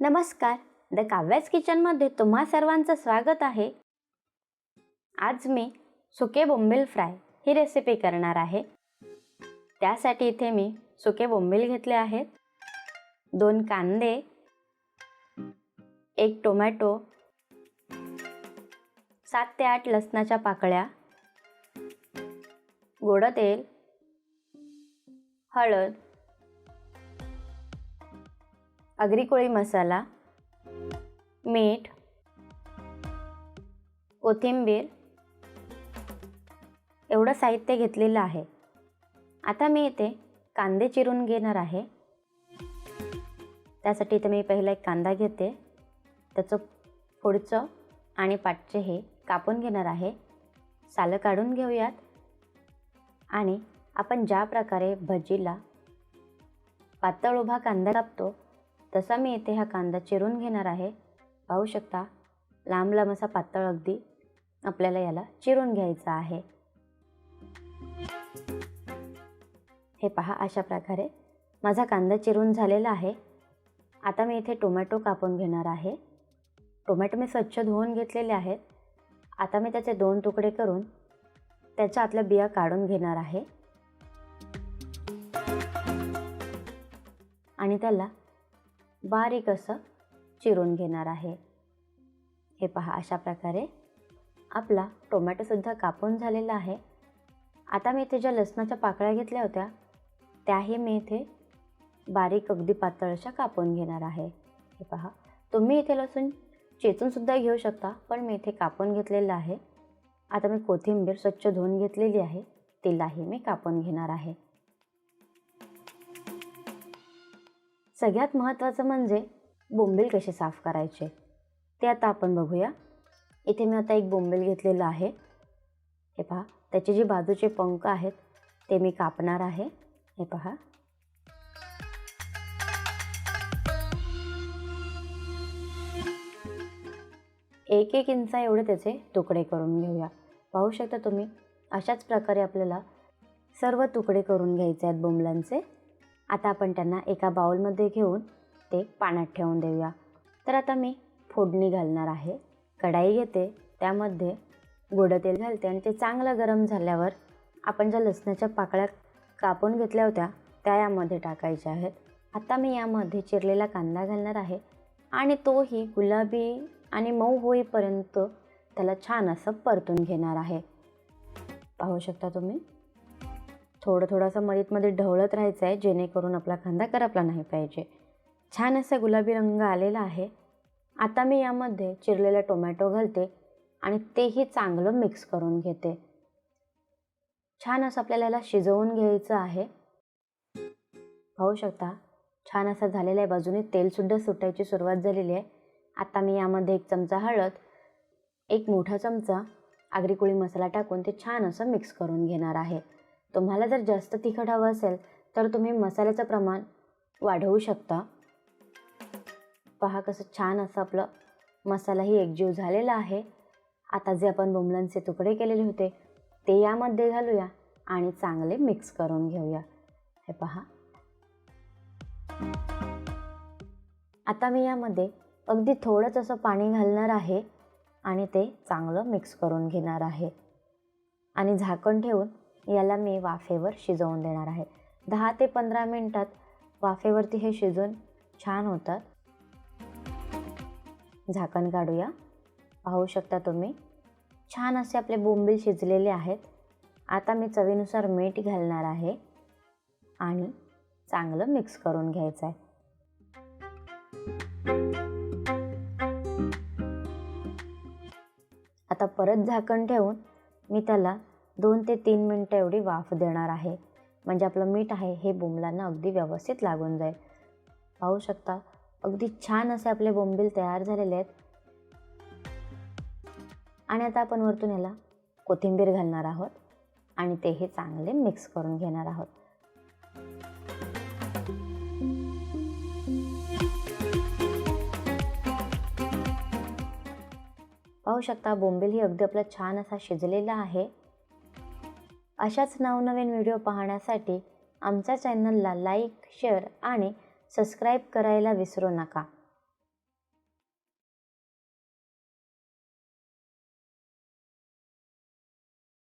नमस्कार. द काव्याज किचनमध्ये तुम्हा सर्वांचं स्वागत आहे. आज मी सुके बोंबील फ्राय ही रेसिपी करणार आहे. त्यासाठी इथे मी सुके बोंबील घेतले आहेत. दोन कांदे एक टोमॅटो सात ते आठ लसणाच्या पाकळ्या गोड तेल हळद अग्रिकोळी मसाला मीठ कोथिंबीर एवढं साहित्य घेतलेलं आहे. आता मी इथे कांदे चिरून घेणार आहे. त्यासाठी इथे मी पहिला एक कांदा घेते. त्याचं पुढचं आणि पाठचे हे कापून घेणार आहे. सालं काढून घेऊयात. आणि आपण ज्या प्रकारे भजीला पातळ उभा कांदा कापतो तसा मी इथे हा कांदा चिरून घेणार आहे. पाहू शकता लांब लांब असा पातळ अगदी आपल्याला याला चिरून घ्यायचा आहे. हे पहा अशा प्रकारे माझा कांदा चिरून झालेला आहे. आता मी इथे टोमॅटो कापून घेणार आहे. टोमॅटो मी स्वच्छ धुवून घेतलेले आहेत. आता मी त्याचे दोन तुकडे करून त्याच्या आतल्या बिया काढून घेणार आहे. आणि त्याला बारीक असं चिरून घेणार आहे. हे पहा अशा प्रकारे आपला टोमॅटोसुद्धा कापून झालेला आहे. आता मी इथे ज्या लसणाच्या पाकळ्या घेतल्या होत्या त्याही मी इथे बारीक अगदी पातळ अशा कापून घेणार आहे. हे पहा तुम्ही इथे लसूण चेचूनसुद्धा घेऊ शकता पण मी इथे कापून घेतलेलं आहे. आता मी कोथिंबीर स्वच्छ धुवून घेतलेली आहे तिलाही मी कापून घेणार आहे. सगळ्यात महत्त्वाचं म्हणजे बोंबील कसे साफ करायचे ते आता आपण बघूया. इथे मी आता एक बोंबील घेतलेलं आहे. हे पहा त्याचे जे बाजूचे पंख आहेत ते मी कापणार आहे. हे पहा. एक एक इंचा एवढे त्याचे तुकडे करून घेऊया. पाहू शकता तुम्ही अशाच प्रकारे आपल्याला सर्व तुकडे करून घ्यायचे आहेत बोंबलांचे. आता आपण त्यांना एका बाउलमध्ये घेऊन ते पाण्यात ठेवून देऊया. तर आता मी फोडणी घालणार आहे. कढाई घेते. त्यामध्ये गोडं तेल घालते आणि ते चांगलं गरम झाल्यावर आपण ज्या लसणाच्या पाकळ्या कापून घेतल्या होत्या त्या यामध्ये टाकायच्या आहेत. आता मी यामध्ये चिरलेला कांदा घालणार आहे आणि तोही गुलाबी आणि मऊ होईपर्यंत त्याला छान असं परतून घेणार आहे. पाहू शकता तुम्ही? थोडं थोडंसं मधीतमध्ये ढवळत राहायचं आहे जेणेकरून आपला कांदा करपला नाही पाहिजे. छान असा गुलाबी रंग आलेला आहे. आता मी यामध्ये चिरलेला टोमॅटो घालते आणि तेही चांगलं मिक्स करून घेते. छान असं आपल्याला याला शिजवून घ्यायचं आहे. पाहू शकता छान असा झालेला आहे. बाजूने तेलसुद्धा सुटायची सुरुवात झालेली आहे. आता मी यामध्ये एक चमचा हळद एक मोठा चमचा आगरीकोळी मसाला टाकून ते छान असं मिक्स करून घेणार आहे. तुम्हाला जर जास्त तिखट हवं असेल तर तुम्ही मसाल्याचं प्रमाण वाढवू शकता. पहा कसं छान असं आपलं मसालाही एकजीव झालेला आहे. आता जे आपण बोंबलांचे तुकडे केलेले होते ते यामध्ये घालूया आणि चांगले मिक्स करून घेऊया. हे पहा. आता मी यामध्ये अगदी थोडंच असं पाणी घालणार आहे आणि ते चांगलं मिक्स करून घेणार आहे. आणि झाकण ठेवून याला मी वाफेवर शिजवून देणार आहे. दहा ते पंधरा मिनटात वाफेवरती हे शिजून छान होतात. झाकण काढूया. पाहू शकता तुम्ही छान असे आपले बोंबील शिजलेले आहेत. आता मी चवीनुसार मीठ घालणार आहे आणि चांगलं मिक्स करून घ्यायचं आहे. आता परत झाकण ठेवून मी त्याला दोन ते तीन मिनटं एवढी वाफ देणार आहे. म्हणजे आपलं मीठ आहे हे बोंबलांना अगदी व्यवस्थित लागून जाईल. पाहू शकता अगदी छान असे आपले बोंबील तयार झालेले आहेत. आणि आता आपण वरतून याला कोथिंबीर घालणार आहोत आणि तेही चांगले मिक्स करून घेणार आहोत. पाहू शकता बोंबील ही अगदी आपला छान असा शिजलेला आहे. अशाच नवनवीन व्हिडिओ पाहण्यासाठी आमच्या चॅनलला लाईक शेअर आणि सबस्क्राईब करायला विसरू नका.